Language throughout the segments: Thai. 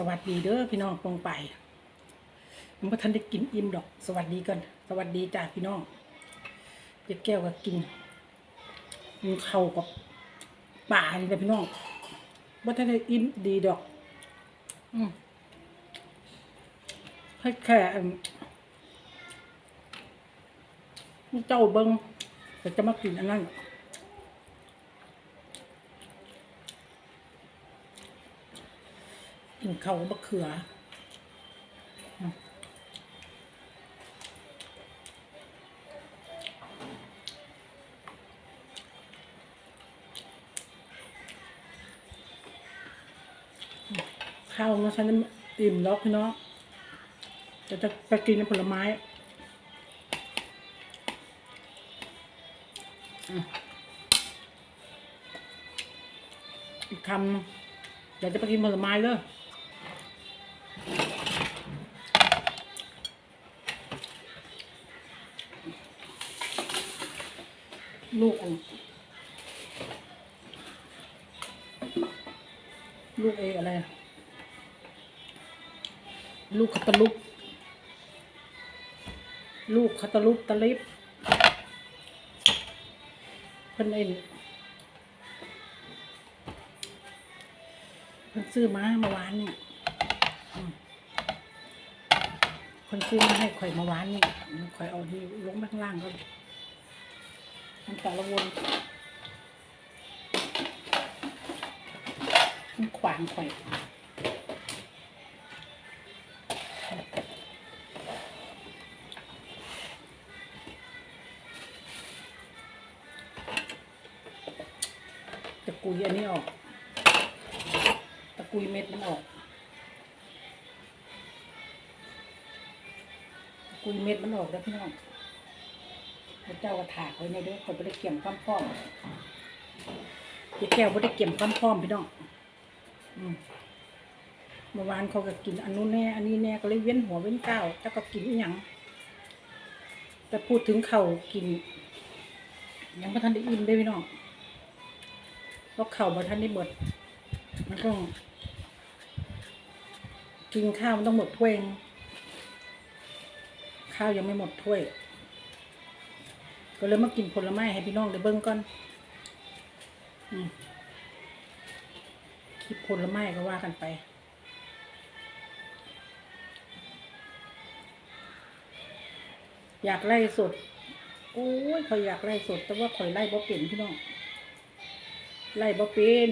สวัสดีเด้อพี่น้องตรงไปยังไม่ทันได้กินอิ่มดอก สวัสดีก่อนสวัสดีจ้าพี่น้องเจ็ดแก้วก็กินกินข้ากับป่านี่แหละพี่น้องว่ทันได้อิ่มดีดอกอืมให้แค่เจ้าเบิงแต่จะมากินอันนั้น กินเขาวบะเขือข้าวนะฉันอิ่มแล้วพี่น้องจะจะไปกินผลไม้อืมอีกคำหนึ่งเดี๋ยวจะไปกินผลไม้เลย ลูกอันลูกเออะไร ลูกคัตาลุกลูกคัตาลุกตะลิบเพิ่นเอ็นเพิ่นซื้อมาเมื่อวานนี่อืมคนซื้อมาให้ข่อยเมื่อวานนี่ข่อยเอาที่ลงข้างล่างก็ มันแต่ลวนมันขวางข่อยตะกุยอันนี้ออก ตะกุยเม็ดมันออก ตะกุยเม็ดมันออกแล้วพี่น้อง พระเจ้าก็ถากไว้ในเด้อคนไม่ได้เกี่ยมข้ามพร้อมเจ๊แก้วไม่ได้เกี่ยมข้ามพร้อมพี่น้องอืมเมื่อวานเขาก็กินอันนู้นแน่ อันนี้แน่ก็เลยเว้นหัวเว้นก้าวแล้วก็กินอีหยังแต่พูดถึงเขากิน ยังไม่ทันได้อิ่มได้พี่น้องเพราะเข่าวมาทันได้หมดมันต้องกินข้าวมันต้องหมดถ้วยข้าวยังไม่หมดถ้วย ก็เลยมากินผลไม้ให้พี่น้องได้เบิ่งก่อนอคลิปผลไม้ก็ว่ากันไป อยากไล่สด โอ้ยคอยอยากไล่สด แต่ว่าคอยไล่บ่เป็นพี่น้อง ไล่บ่เป็น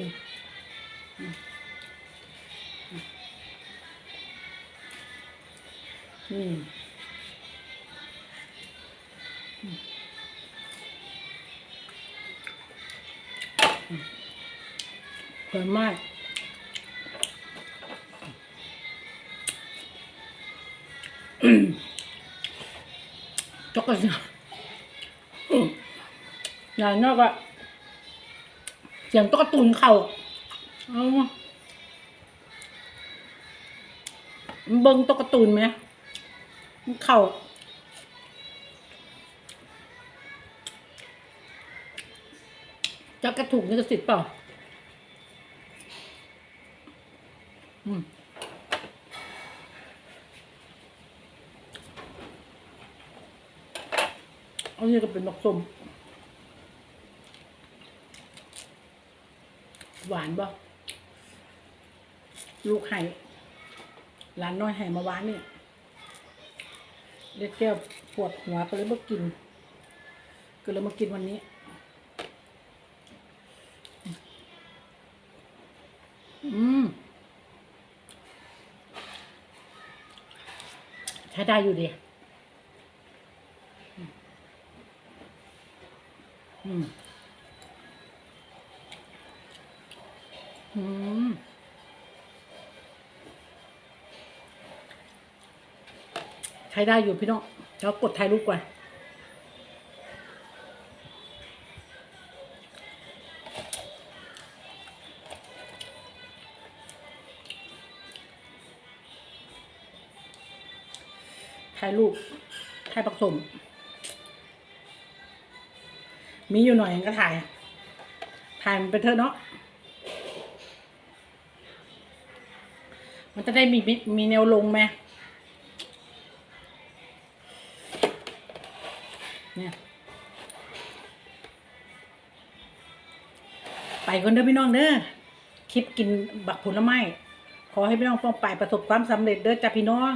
อืมอืม สวยมากจกกันอย่างนอกอะเสียงตุกตุนเข่าเอาเบิ้งตุกตุนไหมเข่า จะกระถูกนี่กระสิทธิ์เปล่า อืมอันนี้ก็เป็นนกส้มหวานบ่ลูกไห่หลานน้อยไห่มาหวานนี่เด็กแก้วปวดหัวก็เลยมากิน ก็เลยมากินวันนี้ อืม ใช้ ได้อยู่ดีอืมอืมใช้ได้อยู่พี่น้องแล้วกดถ่ายรูปก่อน ถ่ายรูปถ่ายผสม มีอยู่หน่อยก็ถ่าย ถ่ายมันไปเถอะเนาะ มันจะได้มีมีมีแนวลงไหมเนี่ย ไปคนเด้อพี่น้องเด้อ คลิปกินบักผลไม้ ขอให้พี่น้องฟ้องไปประสบความสำเร็จเด้อจ้าพี่น้อง